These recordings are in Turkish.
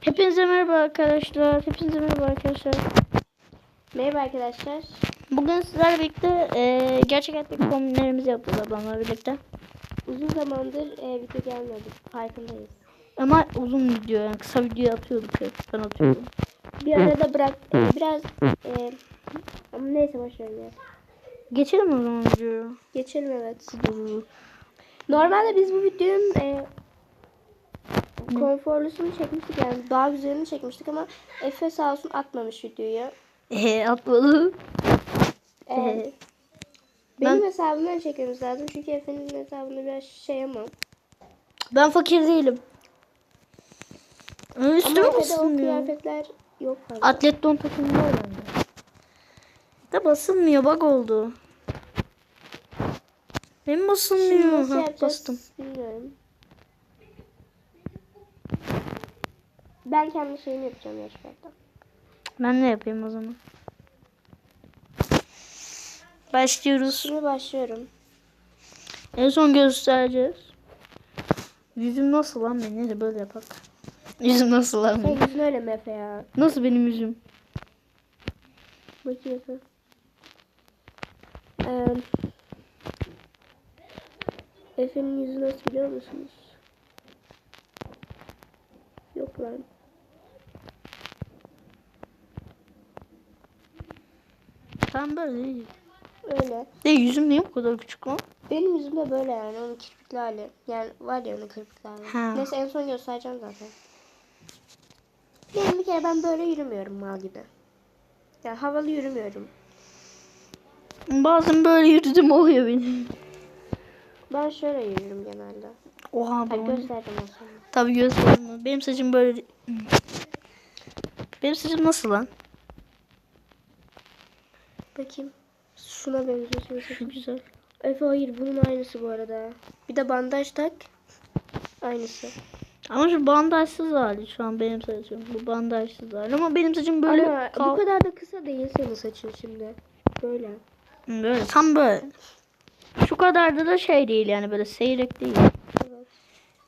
Hepinize merhaba arkadaşlar. Hepinize merhaba arkadaşlar. Merhaba arkadaşlar. Bugün sizlerle birlikte e, gerçek hayattaki kombinlerimizi yapacağız ablamla birlikte. Uzun zamandır e, video gelmedi. Farkındayız. Ama uzun video yani kısa video atıyorduk hep. Ben atıyordum. Bir arada bırak e, biraz e, ama neyse boş ver ya. Geçelim o zaman videoyu. Geçelim evet. Normalde biz bu videonun e, konforlusunu çekmiştik yani daha güzelini çekmiştik ama Efe sağ olsun atmamış videoyu. Eee atmadım. E, Ee, benim hesabımdan çekmemiz lazım çünkü Efe'nin hesabında biraz şey ama. Ben fakir değilim. Ama Efe'de o basılmıyor. kıyafetler yok fazla. Atlet don takımı var bende. Da basılmıyor bak oldu. Benim basılmıyor. Ha, yapacağız bastım. bilmiyorum. Ben kendi şeyimi yapacağım gerçekten. Ben ne yapayım o zaman? Başlıyoruz. Şimdi başlıyorum. En son göstereceğiz. Yüzüm nasıl lan benim? Neyse böyle yapak. Yüzüm nasıl lan Sen benim? yüzün öyle mi Efe ya? Nasıl benim yüzüm? Bakayım Efe. Ee, Efe'nin yüzü nasıl biliyor musunuz? Yok lan. Tam böyle. Öyle. De yüzüm niye bu kadar küçük lan? Benim yüzüm de böyle yani. Onun kirpikli hali. Yani var ya onun kirpikli hali. Ha. Neyse en son göstereceğim zaten. Benim bir kere ben böyle yürümüyorum mal gibi. Yani havalı yürümüyorum. Bazen böyle yürüdüm oluyor benim. Ben şöyle yürüyorum genelde. Oha bu. gösterdim o sonra. Tabii gösterme. Benim saçım böyle. Benim saçım nasıl lan? Bakayım. Şuna benziyor. Şu güzel. Efe hayır bunun aynısı bu arada. Bir de bandaj tak. Aynısı. Ama şu bandajsız hali şu an benim saçım. Bu bandajsız hali. Ama benim saçım böyle Ama bu kadar da kısa değil senin saçın şimdi. Böyle. Böyle tam böyle. Şu kadar da da şey değil yani böyle seyrek değil. Evet.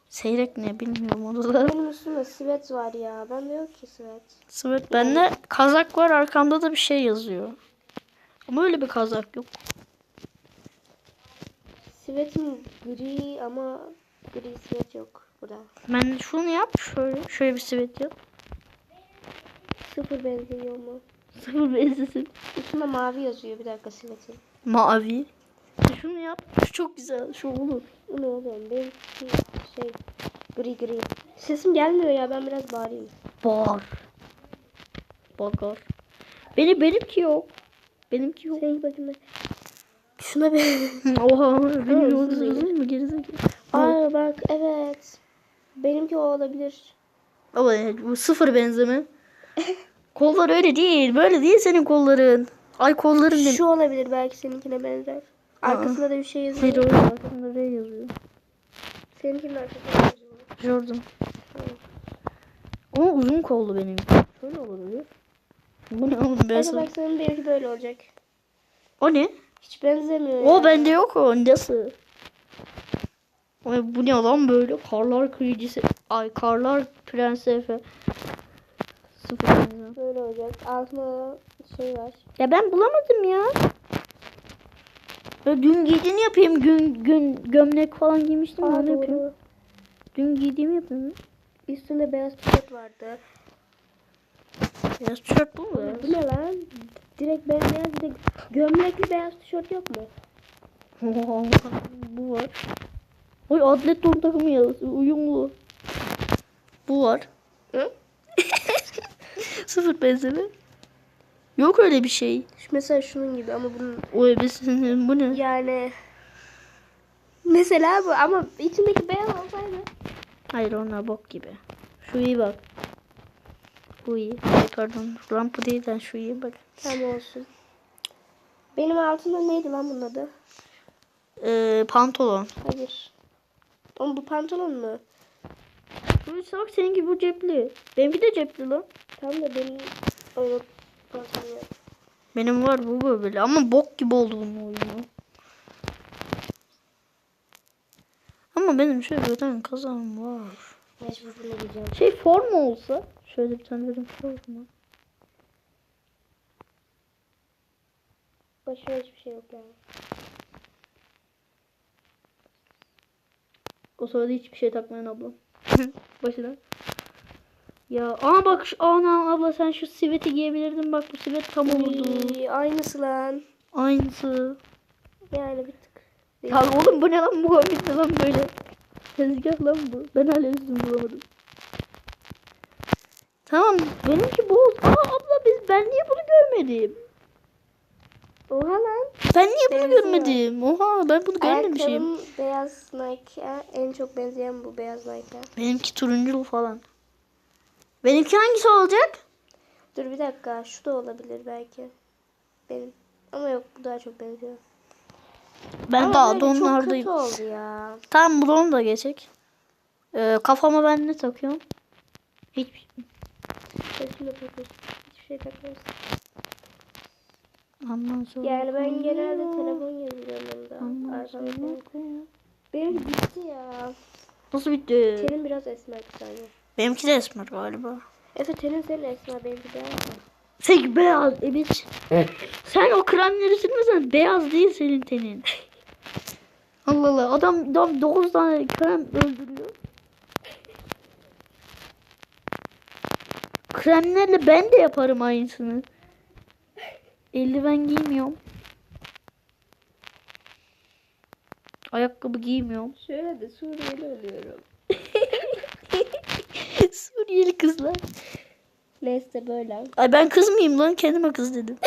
Seyrek ne bilmiyorum onu da. Benim üstümde sivet var ya. Bende yok ki sivet. Evet bende kazak var arkamda da bir şey yazıyor. Ama öyle bir kazak yok. Sivetim gri ama gri sivet yok burada. Ben şunu yap şöyle. Şöyle bir sivet yap. Sıfır benziyor mu? Sıfır benzesin. Üstünde mavi yazıyor bir dakika sivetin. Mavi. Şunu yap. Şu çok güzel. Şu olur. Bu ne oğlum? Benim şey gri gri. Sesim gelmiyor ya ben biraz bağırayım. Bağır. Bakar. Beni benimki yok. Benimki yok. Bakayım ben. Şuna bir. Oha benim de değil mi gerizekalı? Aa bak evet. Benimki o olabilir. Ama bu sıfır benzeme. Kollar öyle değil. Böyle değil senin kolların. Ay kolların ne? Şu olabilir belki seninkine benzer. Arkasında da bir şey yazıyor. Hayır o arkasında R yazıyor. Seninkinin arkasında yazıyor. Jordan. Ama uzun kollu benim. Şöyle olabilir. Bu ne oğlum ben sana- bak senin benimki böyle olacak. O ne? Hiç benzemiyor. O ya. bende yok o. Nasıl? Ay bu ne lan böyle? Karlar kıyıcısı. Ay karlar prensi Efe. Sıfır. Böyle olacak. Altında şey var. Ya ben bulamadım ya. Ya dün giydiğini yapayım. Gün gün gömlek falan giymiştim. Aa, onu yapayım. doğru. Dün giydiğimi yapayım. Üstünde beyaz tişört vardı. Beyaz tişört bu mu? Bu ne lan? Direkt bir de gömlekli beyaz tişört yok mu? bu var. Oy atlet don takımı yazısı. Uyumlu. Bu var. Sıfır benzeme. Yok öyle bir şey. Mesela şunun gibi ama bunun O ebesinin bu ne? yani mesela bu ama içindeki beyaz olsaydı Hayır onlar bok gibi. Şu iyi bak. Bu iyi. Ay pardon. Bu değil lan şu iyi bak. tam olsun. Benim altımda neydi lan bunun adı? Ee, pantolon. Hayır. Oğlum bu pantolon mu? Bu salak seninki bu cepli. Benimki de cepli lan. Tam da benim o pantolon yok. Benim var bu böyle ama bok gibi oldu bunun oyunu. Ama benim şöyle bir tane kazağım var. Mecbur bunu giyeceğim. Şey forma olsa Şöyle bir tane dedim şey oldu mu? Başıma hiçbir şey yok yani. O sırada hiçbir şey takmayan ablam. Başına. Ya ana bak şu ana abla sen şu siveti giyebilirdin bak bu sivet tam olurdu. İyi, aynısı lan. Aynısı. Yani bir tık. Ya oğlum bu ne lan bu komik ne lan böyle. Tezgah lan bu. Ben hala üstünü bulamadım. Tamam benimki bu oldu. Aa abla biz ben niye bunu görmedim? Oha lan. Ben niye bunu Benziyor. görmedim? Oha ben bunu görmemişim. Ayakkabım beyaz Nike'a. En çok benzeyen bu beyaz Nike'a. Benimki turuncu falan. Benimki hangisi olacak? Dur bir dakika. Şu da olabilir belki. Benim. Ama yok bu daha çok benziyor. Ben Ama daha böyle Çok donlardayım. kötü oldu ya. Tamam bunu da geçecek. Ee, kafama ben ne takıyorum? Hiç Saçımda takıyorsun. Hiçbir şey takmıyorsun. Ondan sonra. Yani ben genelde telefon yazıyorum. Ondan sonra- Benim bitti ya. Nasıl bitti? Tenin biraz esmer bir saniye. Benimki de esmer galiba. Efe tenin senin esmer benimki mı? Sen beyaz evet. Sen o kremleri sürmesen beyaz değil senin tenin. Allah Allah adam, adam 9 tane krem öldürüyor. Kremlerle ben de yaparım aynısını. Eldiven giymiyorum. Ayakkabı giymiyorum. Şöyle de Suriyeli oluyorum. Suriyeli kızlar. Neyse böyle. Ay ben kız mıyım lan? Kendime kız dedim.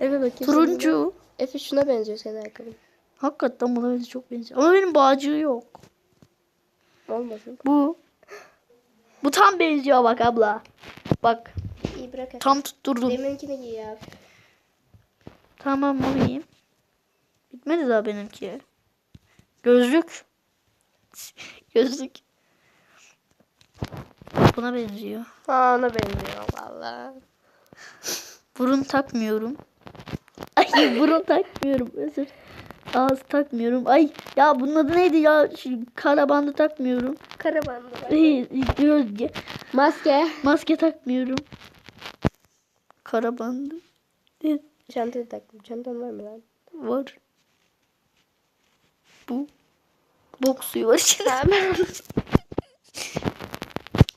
Efe bakayım. Turuncu. Efe şuna benziyor senin ayakkabın. Hakikaten buna çok benziyor. Ama benim bağcığı yok. Olmasın. Bu. Bu tam benziyor bak abla. Bak İyi bırak tam tutturdum. Benimkini giy ya. Tamam bunu giyeyim. Bitmedi daha benimki. Gözlük. Gözlük. Buna benziyor. Ha ona benziyor valla. Burun takmıyorum. Ay burun takmıyorum. Özür. Ağız takmıyorum. Ay ya bunun adı neydi ya? Şu kara bandı takmıyorum. Karabandı göz- Maske. Maske takmıyorum. Kara bandı. Evet, Çantayı taktım. Çantan var mı lan? Var. Bu. Bok suyu var içinde.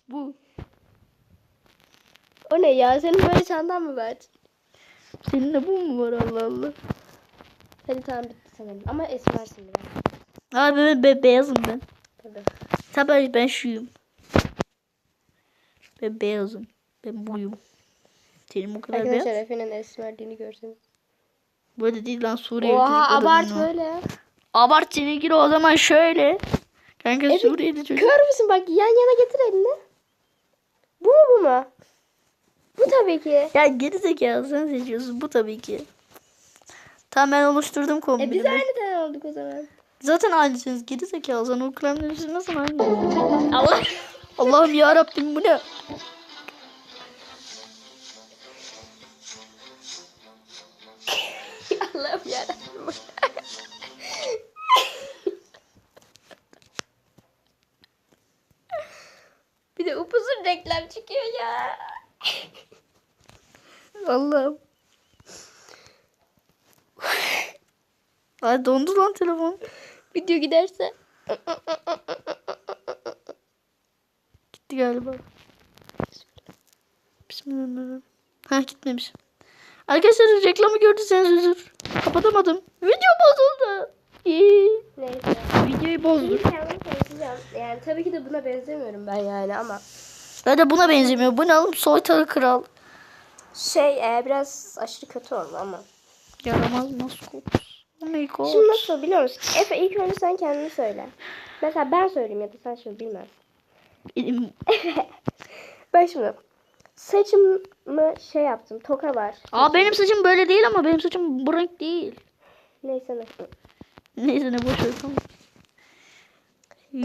Bu. o ne ya? Senin böyle çantan mı var? Senin de bu mu var Allah Allah. Hadi tamam bitti sanırım. Ama esmersin biraz. Abi ben be- beyazım ben. Tabii. Tabii ben şuyum. Ben beyazım. Ben buyum. Senin o kadar Arkadaşlar beyaz. Efe'nin esmerliğini görseniz. Böyle değil lan Suriye. Oha abart böyle. Abart seninki de o zaman şöyle. Kanka Evet, Suriye'de çocuk. Kör müsün? Bak yan yana getir elini. Bu mu bu mu? Bu tabii ki. Ya geri zekalı sen seçiyorsun bu tabii ki. Tamam ben oluşturdum E kombinimi. biz aynı tane olduk o zaman. Zaten aynısınız geri zekalı sen o kremleri sürmezsen aynı. Allah. Allah'ım ya Rabbim bu ne? Allah'ım yarabbim. Bir de upuzun reklam çıkıyor ya. Allah'ım. Ay dondu lan telefon. Video giderse. Gitti galiba. Bismillahirrahmanirrahim. Ha gitmemiş. Arkadaşlar reklamı gördüyseniz özür. Kapatamadım. Video bozuldu. İyi. Neyse. Videoyu bozdu. Bir kendimi konuşacağım. Yani tabii ki de buna benzemiyorum ben yani ama. Ben de buna benzemiyor. Bu ne oğlum? Soytarı kral. Şey e, biraz aşırı kötü oldu ama. Yaramaz maskot. Oh my god. Şimdi nasıl biliyor musun? Efe ilk önce sen kendini söyle. Mesela ben söyleyeyim ya da sen şimdi bilmez. Benim... Ben şimdi saçımı şey yaptım. Toka var. Aa benim saçım böyle değil ama benim saçım bu renk değil. Neyse ne. Neyse ne boş ver tamam.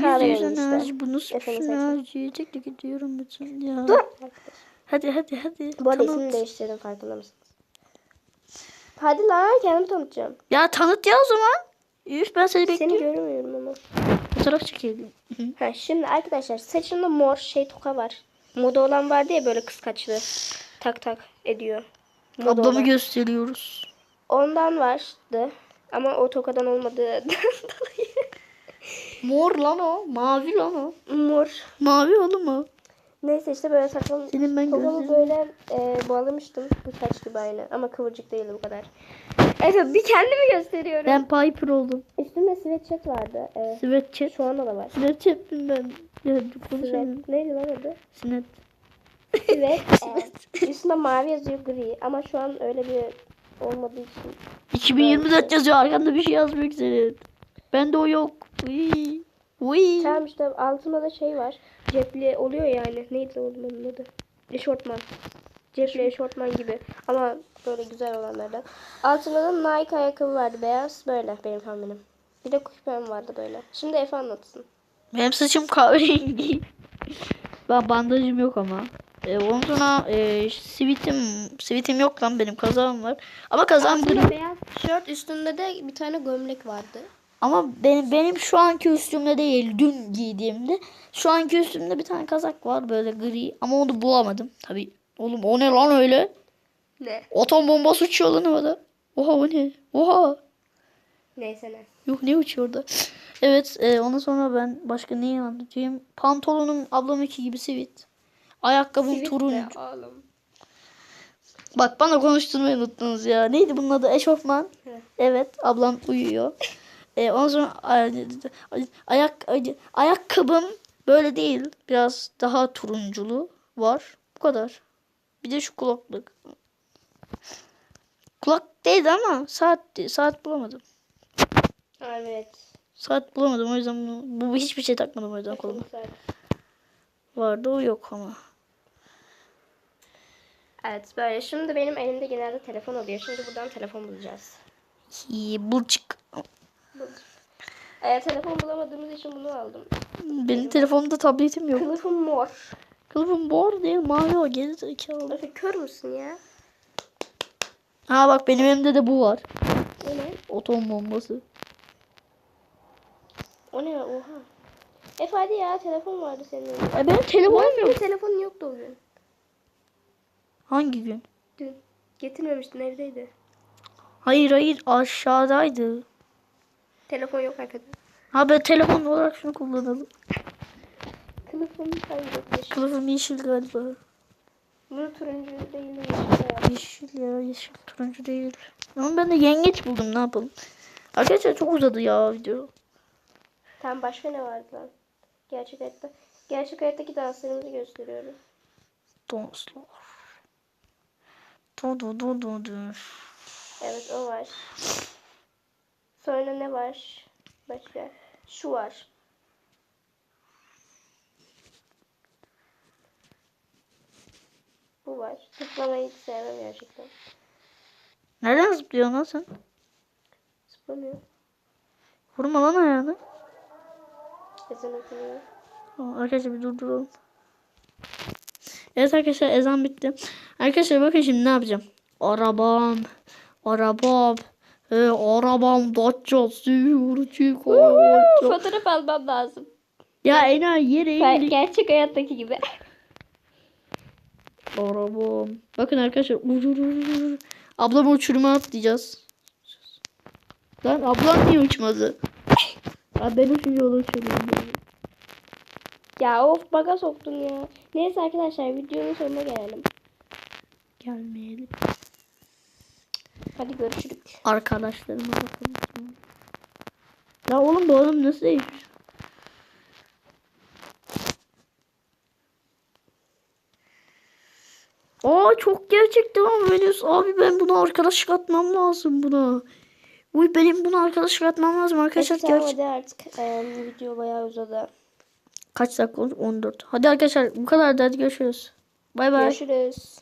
Kahverengi Yüz yüze işte. naci bu nasıl bir Efendim saçma. naci? Tek tek gidiyorum bütün ya. Dur. Hadi hadi hadi. Bu arada Tanıt. ismini değiştirdim farkında mısınız? Hadi lan kendimi tanıtacağım. Ya tanıt ya o zaman. Üf ben seni Seni bekliyorum. görmüyorum ama. Fotoğraf çekelim. Ha, şimdi arkadaşlar saçımda mor şey toka var. Moda olan vardı ya böyle kıskaçlı. Tak tak ediyor. Moda Ablamı olan. gösteriyoruz. Ondan vardı. Ama o tokadan dolayı. Mor lan o. Mavi lan o. Mor. Mavi oğlum o. Neyse işte böyle saçma Senin ben Kafamı gözlerim. böyle e, bağlamıştım. Bu saç gibi aynı. Ama kıvırcık değil bu kadar. Evet bir kendimi gösteriyorum. Ben Piper oldum. Üstümde sweatshirt vardı. Evet. Sweatshirt. Şu anda da var. Sweatshirt'im ben. Ya. Sweat. Neydi lan adı? Sinet. Sweat. evet. Üstünde mavi yazıyor gri. Ama şu an öyle bir olmadığı için. 2024 yazıyor arkanda bir şey yazmıyor senin. Bende o yok. Uy. Uy. Tamam işte altında da şey var. Cepli oluyor yani. Neydi onun adı? Eşortman. Cepli eşortman gibi. Ama böyle güzel olanlardan. Altında da Nike ayakkabı vardı. Beyaz. Böyle benim tahminim. Bir de küpem vardı böyle. Şimdi Efe anlatsın. Benim saçım kahverengi. ben bandajım yok ama. Ee, ondan sonra e, sivitim, sivitim yok lan benim kazağım var. Ama kazağım gri. Altında beyaz tişört üstünde de bir tane gömlek vardı. Ama benim benim şu anki üstümde değil dün giydiğimde şu anki üstümde bir tane kazak var böyle gri ama onu bulamadım tabi. Oğlum o ne lan öyle? Ne? Atom bombası uçuyor lan havada. Oha o ne? Oha. Neyse ne. Yok ne uçuyor orada? Evet e, ondan sonra ben başka neyi anlatayım? Pantolonum ablamınki gibi sivit. Ayakkabım Sivit turuncu. oğlum. Bak bana konuşturmayı unuttunuz ya. Neydi bunun adı? Eşofman. Evet ablam uyuyor. Ee, ondan sonra ay- ay- ayak ay- ayakkabım böyle değil. Biraz daha turunculu var. Bu kadar. Bir de şu kulaklık. Kulak değildi ama saat saat bulamadım. Evet. Saat bulamadım o yüzden bunu, bu hiçbir şey takmadım o yüzden koluma. Vardı o yok ama. Evet böyle. Şimdi benim elimde genelde telefon oluyor. Şimdi buradan telefon bulacağız. İyi, burçik. Ee, telefon bulamadığımız için bunu aldım. Benim telefonumda tabletim yok. Kılıfım mor. Kılıfım mor değil mavi o gerizekalı. Efe kör müsün ya? Ha bak benim elimde de bu var. O ne? Atom bombası. O ne? Oha. Efe hadi ya telefon vardı senin elinde. E benim telefonum yok. telefonun yoktu o gün. Hangi gün? Dün. Getirmemiştin evdeydi. Hayır hayır aşağıdaydı. Telefon yok arkadaşlar. Ha ben telefon olarak şunu kullanalım. Kılıfım hayır. Kılıfım yeşil galiba. Bunu turuncu değil de yeşil ya. Yeşil turuncu değil. Ama ben de yengeç buldum ne yapalım. Arkadaşlar çok uzadı ya video. Tam başka ne vardı lan? Gerçek hayatta. Gerçek hayattaki danslarımızı gösteriyorum. Donslar. Du du du du du. Evet o var. Sonra ne var? Başka. Şu var. Bu var. Zıplamayı hiç sevmem gerçekten. Nereden zıplıyorsun lan sen? Zıplamıyor. Vurma lan ayağını. Ezan okunuyor. Arkadaşlar bir durduralım. Evet arkadaşlar ezan bitti. Arkadaşlar bakın şimdi ne yapacağım. Arabam. Arabam. He, arabam Dacia sürücü koca. Fotoğraf almam lazım. Ya enayi yere indi. Gerçek hayattaki gibi. Arabam. Bakın arkadaşlar. Ucurur. Ablamı uçuruma atlayacağız. Lan ablam niye uçmadı? Abi ben uçunca onu uçuruyorum. Ya of baga soktun ya. Neyse arkadaşlar videonun sonuna gelelim. Gelmeyelim. Hadi görüşürüz. Arkadaşlarıma bakalım. Ya oğlum bu adam nasıl değişmiş? Aa çok gerçekti ama Venüs abi ben buna arkadaşlık atmam lazım buna. Uy benim buna arkadaşlık atmam lazım arkadaşlar. Tamam, gerçek- hadi artık. Ee, video bayağı uzadı. Kaç dakika oldu? 14. Hadi arkadaşlar bu kadar da hadi görüşürüz. Bay bay. Görüşürüz.